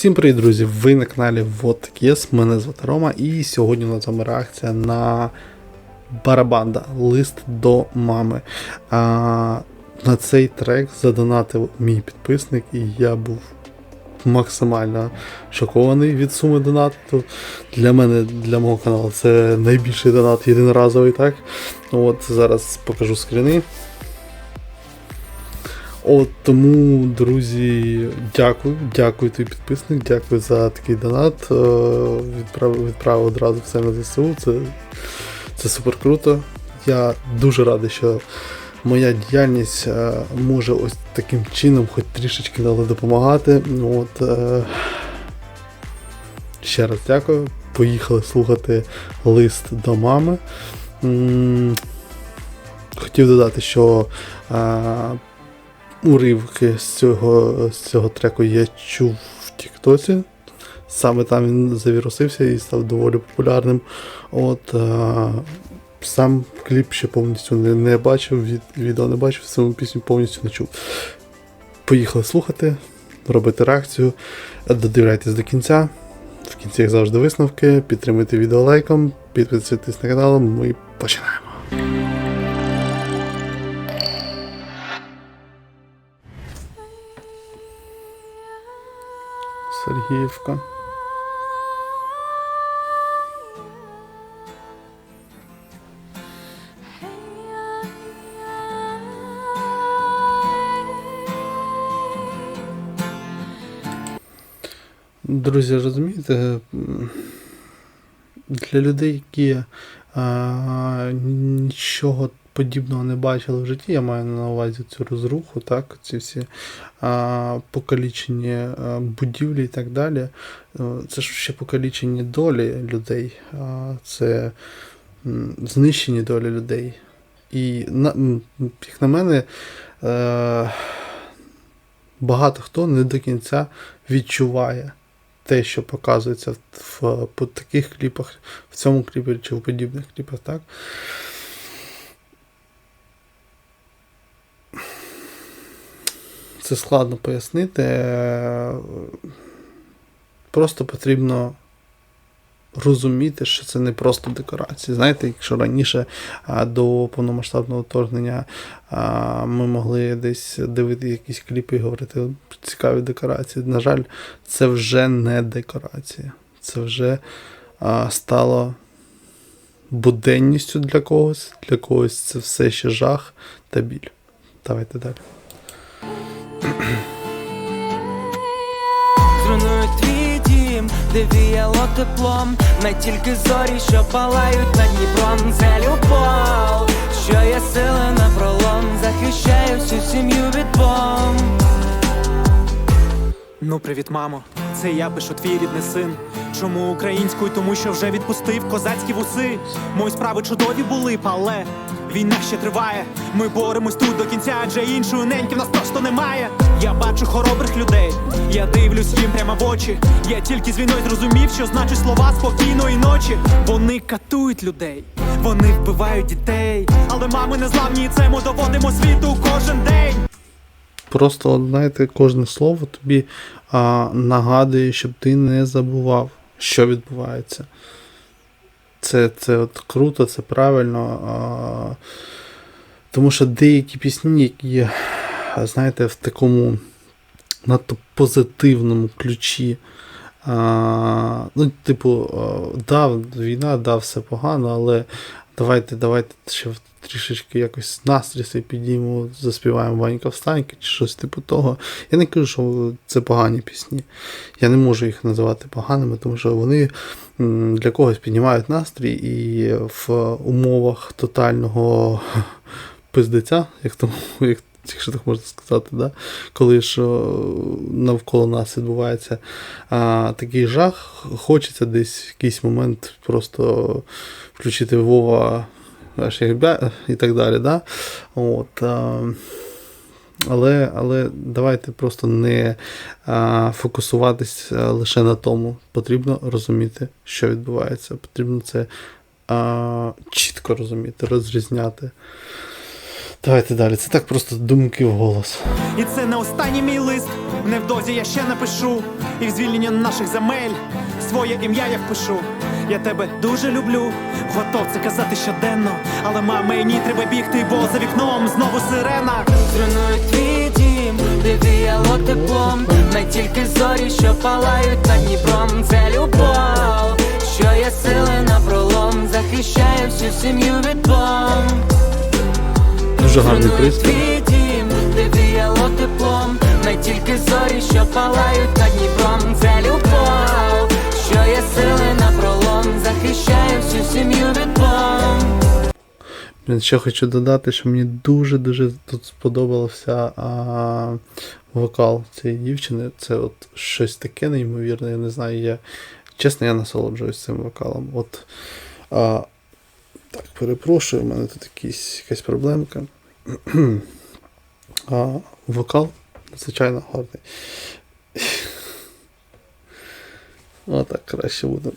Всім привіт, друзі! Ви на каналі Вот Єс, мене звати Рома, і сьогодні у нас з вами реакція на Барабанда Лист до мами. А, на цей трек задонатив мій підписник, і я був максимально шокований від суми донату. Для мене, для мого каналу, це найбільший донат єдиноразовий, так? От зараз покажу скріни. От тому, друзі, дякую, дякую тобі підписник, дякую за такий донат. Е, Відправив, відправив одразу все на ЗСУ. Це, це супер круто. Я дуже радий, що моя діяльність е, може ось таким чином, хоч трішечки але допомагати. От, е, ще раз дякую. Поїхали слухати лист до мами. Хотів додати, що уривки з цього, з цього треку я чув в Тіктоці. Саме там він завірусився і став доволі популярним. От, а, сам кліп ще повністю не, не бачив, від, відео не бачив, саму пісню повністю не чув. Поїхали слухати, робити реакцію. Додивляйтесь до кінця. В кінці, як завжди, висновки. Підтримуйте відео лайком, підписуйтесь на канал. Ми починаємо. Сергіївка. Друзі, розумієте, для людей, які а, нічого подібного не бачили в житті, я маю на увазі цю розруху, так, ці всі а, покалічені а, будівлі і так далі. Е, Це ж ще покалічені долі людей, а, це м, знищені долі людей. І на, як на мене, е, багато хто не до кінця відчуває те, що показується в, в, по таких кліпах, в цьому кліпі чи в подібних кліпах, так? Це складно пояснити. Е, Просто потрібно розуміти, що це не просто декорації. Знаєте, якщо раніше до повномасштабного вторгнення ми могли десь дивити якісь кліпи і говорити цікаві декорації. На жаль, це вже не декорація. Це вже стало буденністю для когось, для когось це все ще жах та біль. Давайте далі. Зруйнують твій дім, де віяло теплом, не тільки зорі, що палають над Дніпром, це любов, що є сили на пролом, захищає всю сім'ю від бомб. Ну, привіт, мамо. Це я пишу твій рідний син. Чому українською? Тому що вже відпустив козацькі вуси. Мої справи чудові були, але війна ще триває. Ми боремось тут до кінця, адже іншої неньки в нас просто немає. Я бачу хоробрих людей, я дивлюсь їм прямо в очі. Я тільки з війною зрозумів, що значить слова спокійної ночі. Вони катують людей, вони вбивають дітей. Але мами не зламні, і це ми доводимо світу кожен день. Просто, знаєте, кожне слово тобі а, нагадує, щоб ти не забував, що відбувається. Це, це от круто, це правильно. А, тому що деякі пісні, які, знаєте, в такому надто позитивному ключі. А, ну, типу, а, да, війна, да, все погано, але давайте, давайте ще трішечки якось настрій собі підіймо, заспіваємо Ванька Встанька чи щось типу того. Я не кажу, що це погані пісні. Я не можу їх називати поганими, тому що вони для когось піднімають настрій і в умовах тотального пиздеця, як тому, як якщо так можна сказати, да? коли ж о, навколо нас відбувається а, такий жах, хочеться десь в якийсь момент просто включити Вова і так далі. Да? От, а, але, але давайте просто не а, фокусуватись лише на тому. Потрібно розуміти, що відбувається. Потрібно це а, чітко розуміти, розрізняти. Давайте далі. Це так просто думки в голос. І це не останній мій лист. Невдовзі я ще напишу, і в звільнення наших земель своє ім'я я впишу. Я тебе дуже люблю, готов це казати щоденно. Але ма, мені треба бігти, бо за вікном знову сирена. Зруйную твій дім, де віяло теплом Не тільки зорі, що палають над Дніпром Це любов, що є сили на пролом Захищає всю сім'ю від бомб Дуже гарний Зруйную приспів. де віяло теплом Не тільки зорі, що палають над Дніпром Це любов, що є сили на пролом Захищає всю сім'ю від бомб Блін, ще хочу додати, що мені дуже-дуже тут сподобався а, вокал цієї дівчини. Це от щось таке неймовірне, я не знаю. Я, чесно, я насолоджуюсь цим вокалом. От, а, так, перепрошую, у мене тут якісь, якась проблемка. А, вокал надзвичайно гарний. Отак краще буде.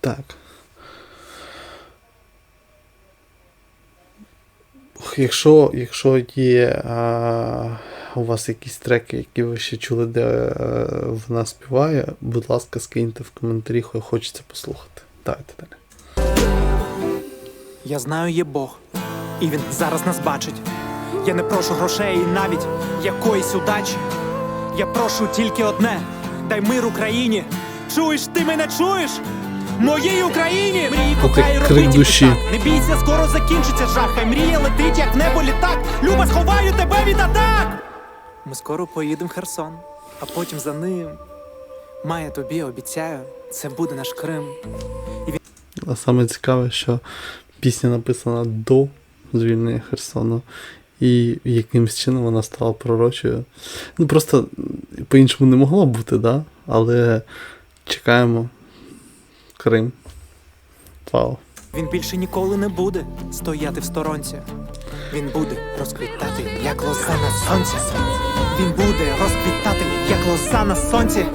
Так. Якщо, якщо є а, у вас якісь треки, які ви ще чули, де е, вона співає, будь ласка, скиньте в коментарі, хо- хочеться послухати. Давайте далі. Я знаю, є Бог, і він зараз нас бачить. Я не прошу грошей і навіть якоїсь удачі. Я прошу тільки одне: дай мир Україні. Чуєш, ти мене чуєш? Моїй Україні! Мрії кохай душі. Не бійся, скоро закінчиться жах. Хай мрія летить, як в небо літак. Люба, сховаю тебе від атак! Ми скоро поїдемо в Херсон, а потім за ним. Має тобі, обіцяю, це буде наш Крим. А саме цікаве, що пісня написана до звільнення Херсону, і якимось чином вона стала пророчою. Ну просто по-іншому не могло бути, да? але чекаємо. Крим. Вау. Він більше ніколи не буде стояти в сторонці. Він буде розквітати, як лоза на сонці. Він буде розквітати, як лоза на сонці.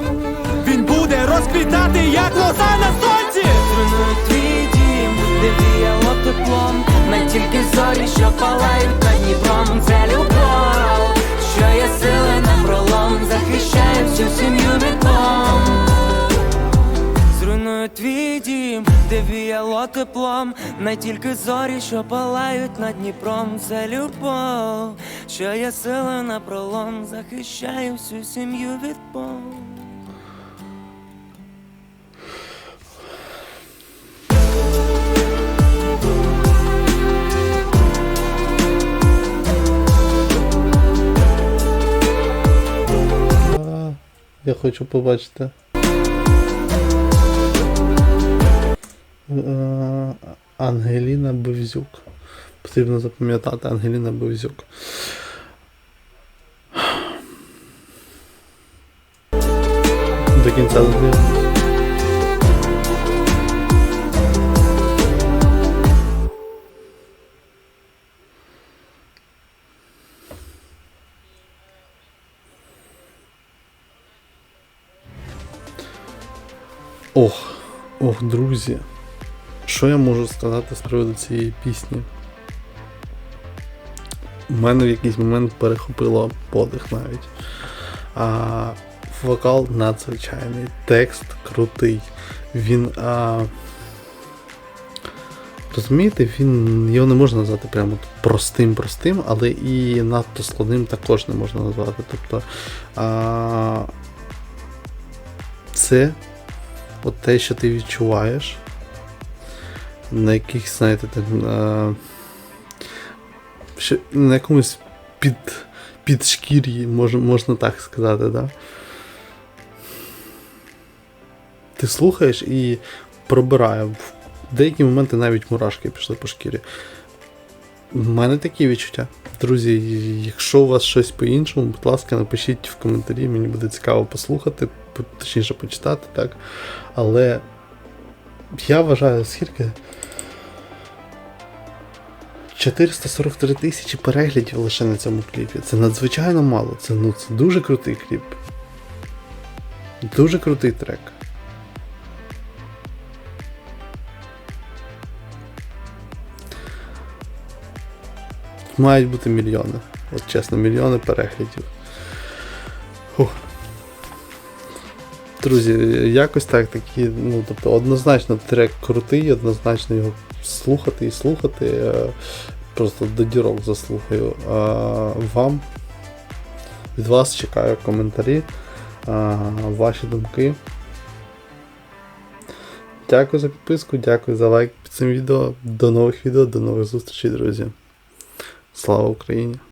Він буде розквітати, як лоза на сонці. Зруйную твій дім, де віяло теплом Не тільки зорі, що палають над Дніпром Це любов, що є сили на пролом Захищає всю сім'ю від бомб Зруйную твій дім, де віяло теплом. Не тільки зорі, що палають над Дніпром. Це любов, що є сили на пролом Захищає всю сім'ю від бомб хочу побачити. Е, Ангеліна Бевзюк. Потрібно запам'ятати Ангеліна Бевзюк. До кінця додивимось. Ох, ох, друзі. Що я можу сказати з приводу цієї пісні? У мене в якийсь момент перехопило подих навіть. А, вокал надзвичайний, текст крутий. Він. А, розумієте, він його не можна назвати прямо простим-простим, але і надто складним також не можна назвати. Тобто а, це от те, що ти відчуваєш, на якихось, знаєте, там, а, що, на якомусь під, підшкір'ї, мож, можна так сказати, да? Ти слухаєш і пробирає. В деякі моменти навіть мурашки пішли по шкірі. У мене такі відчуття. Друзі, якщо у вас щось по-іншому, будь ласка, напишіть в коментарі, мені буде цікаво послухати, по- точніше почитати, так. Але я вважаю, скільки. 443 тисячі переглядів лише на цьому кліпі. Це надзвичайно мало. Це, ну, це дуже крутий кліп. Дуже крутий трек. Мають бути мільйони. От чесно, мільйони переглядів. Друзі, якось так, такі, ну, тобто, однозначно трек крутий, однозначно його слухати і слухати. е, Просто до дірок заслухаю. А, вам від вас чекаю коментарі, а, ваші думки. Дякую за підписку, дякую за лайк під цим відео. До нових відео, до нових зустрічей, друзі. Слава Україні!